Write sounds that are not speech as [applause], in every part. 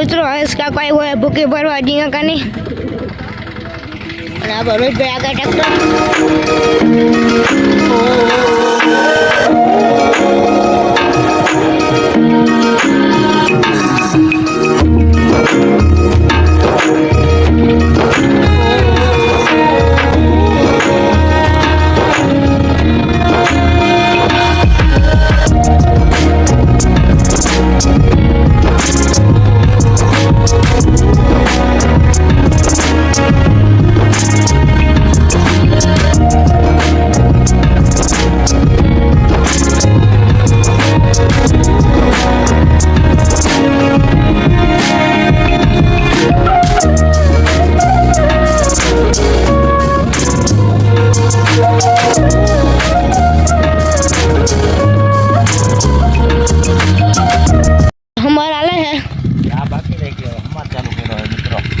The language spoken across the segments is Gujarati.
મિત્રો હર્ષ કાકા આવ્યો હોય ભૂકી ભરવા જીયા કાની અને આ રોહિતભાઈ આગળ ટ્રેક્ટર હોય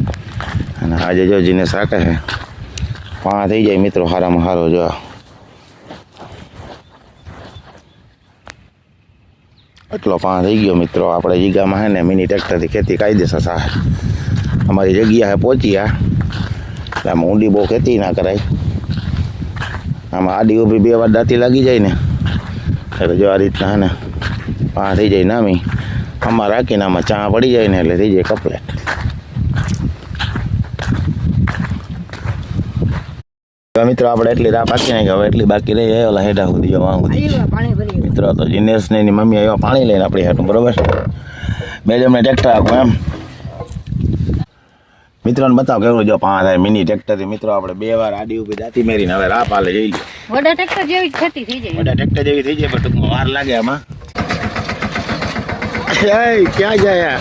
અને આજે જો જીને સાકે છે પા થઈ જાય મિત્રો હારામાં હારો જો આ. એટલો પા થઈ ગયો મિત્રો આપણે જીગામાં હે ને મિની ટ્રેક્ટરથી ખેતી કાયદેસર સાહેબ અમારી જગ્યા હે પહોંચ્યા એટલે આમાં ઊંડી બહુ ખેતી ના કરાય આમાં આડી ઊભી બે વાર દાંતી લાગી જાય ને એટલે જો આ રીતના હે ને પા થઈ જાય નામી આમાં રાખીને આમાં ચા પડી જાય ને એટલે થઈ જાય કપલેટ તો મિત્રો આપણે એટલી રાહ પાકી નાખી હવે એટલી બાકી રહી જાય ઓલા હેઠા સુધી જવા સુધી. મિત્રો તો જીનેશ ને એની મમ્મી આવ્યા પાણી લઈને આપણી હેઠું બરોબર? બે જમને ટ્રેક્ટર આખું એમ. મિત્રોને બતાવ કેવું જો પાંચ થાય મિની ટ્રેક્ટરથી મિત્રો આપણે બે વાર આડી ઊભી દાંતી મેરીને હવે રાહ પાલે જઈ લો વડા ટ્રેક્ટર જેવી થતી થઈ જાય. મોટા ટ્રેક્ટર જેવી થઈ જાય પણ ટૂંકમાં વાર લાગે આમાં. ક્યાં જાય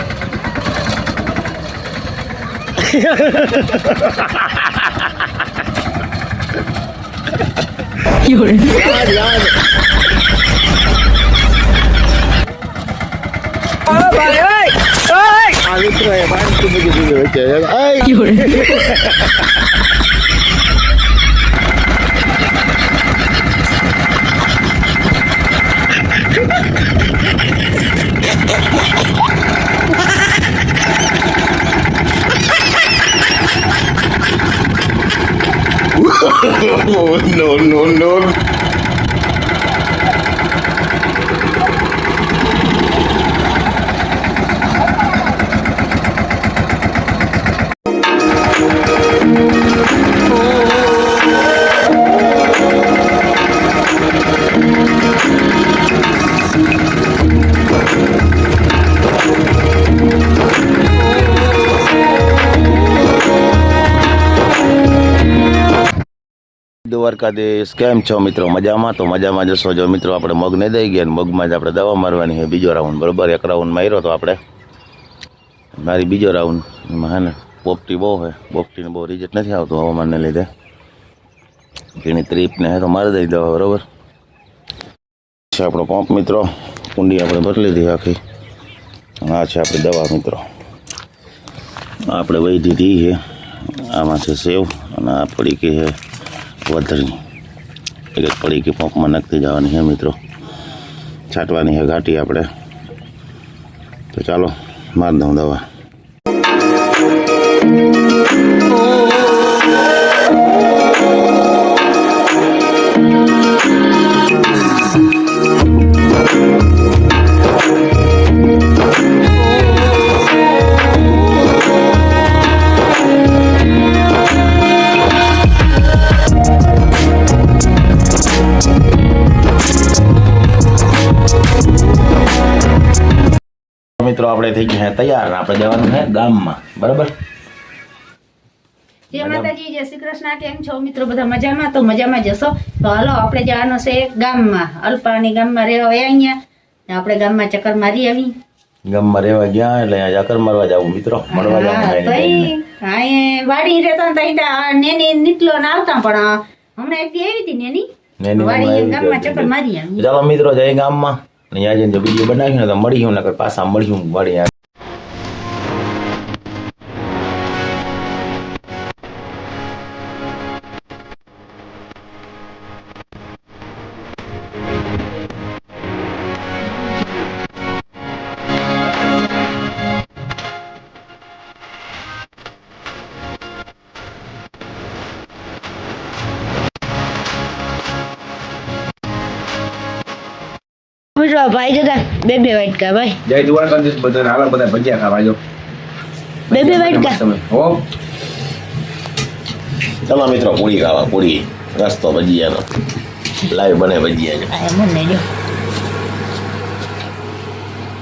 આ? જવા દે, જવા [laughs] no, no, no. દ્વારકાધીશ કેમ છો મિત્રો મજામાં તો મજામાં જશો જો મિત્રો આપણે મગ નહીં દઈ ગયા ને મગમાં જ આપણે દવા મારવાની છે બીજો રાઉન્ડ બરોબર એક રાઉન્ડ માર્યો તો આપણે મારી બીજો રાઉન્ડ એમાં હે ને પોપટી બહુ છે પોપટીને બહુ રિઝલ્ટ નથી આવતું હવામાનને લીધે એની ત્રીપને હે તો મારી દઈ દવા બરોબર છે આપણો પંપ મિત્રો કુંડી આપણે ભરી લીધી આખી આ છે આપણી દવા મિત્રો આ આપણે વહી દીધી છે આમાં છે સેવ અને આ પડીકી છે વધરની એક એક પડીકી પંપમાં નાખતી જવાની છે મિત્રો છાંટવાની છે ઘાટી આપણે તો ચાલો માર દઉં દવા આપણે થઈ ગયા તૈયાર. આપણે જવાનું છે ગામમાં. બરાબર? જય માતાજી જય શ્રી કૃષ્ણ. કેમ છો મિત્રો? બધા મજામાં? તો મજામાં જશો તો હાલો આપણે જવાનું છે ગામમાં. અલ્પાની ગામમાં રહેવા આવ્યા અહીંયા. આપણે ગામમાં ચક્કર મારી આવી. ગામમાં રહેવા ગયા એટલે ચક્કર મારવા જાવું મિત્રો. મળવા જાવું વાડી રહેતા ને તો નેની નીકળો ને આવતા પણ હમણાં એક આવી હતી નેની. વાડી ગામમાં ચક્કર મારી આવી. ચાલો મિત્રો જય ગામમાં. અહીંયા જઈને જો બીજું બનાવ્યું ને તો મળ્યું નકર પાછા મળ્યું. મળી મિત્રો ભાઈ જતા બે બે વાટકા ભાઈ. જય દ્વારકાધીશ બધા હાલો બધા ભજીયા ખાવા જો બે બે વાટકા તમે હો. ચાલો મિત્રો પૂરી ખાવા પૂરી. રસ્તો ભજીયાનો. લાઈવ બને ભજીયાનો. આ મને જો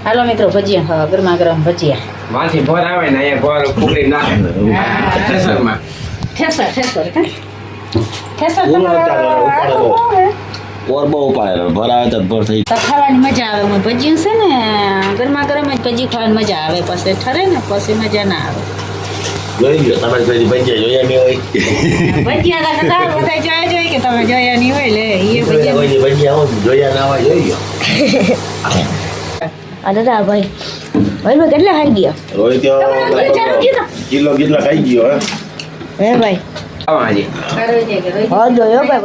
હાલો મિત્રો ભજીયા ખાવા ગરમા ગરમ ભજીયા. માંથી ભર આવે ને અહીંયા ભર ફૂકડી નાખે. ઠેસરમાં ઠેસર ઠેસર. કાં? ઠેસર તમારે ઓર બહુ પાડે ભરાવે તો ભર થઈ ખાવાની મજા આવે. હું ભજીયું છે ને ગરમા ગરમ જ ભજી ખાવાની મજા આવે. પછી ઠરે ને પછી મજા ના આવે. જોઈ ગયો તમે કોઈ ભજીયા જોયા નહીં હોય. ભજીયા તો કદાચ બધા જોયા જોઈએ કે તમે જોયા નહીં હોય લે. એ ભજીયા ભજીયા હોય જોયા ના હોય જોઈ ગયો આ દાદા ભાઈ ભાઈ ભાઈ કેટલા ખાઈ ગયા? રોહિત તમે ચાલો કીધો. કિલો કેટલા ખાઈ ગયો હે? હે ભાઈ. ખાવા હજી કરો છે કે રોહિત હા જોયો ભાઈ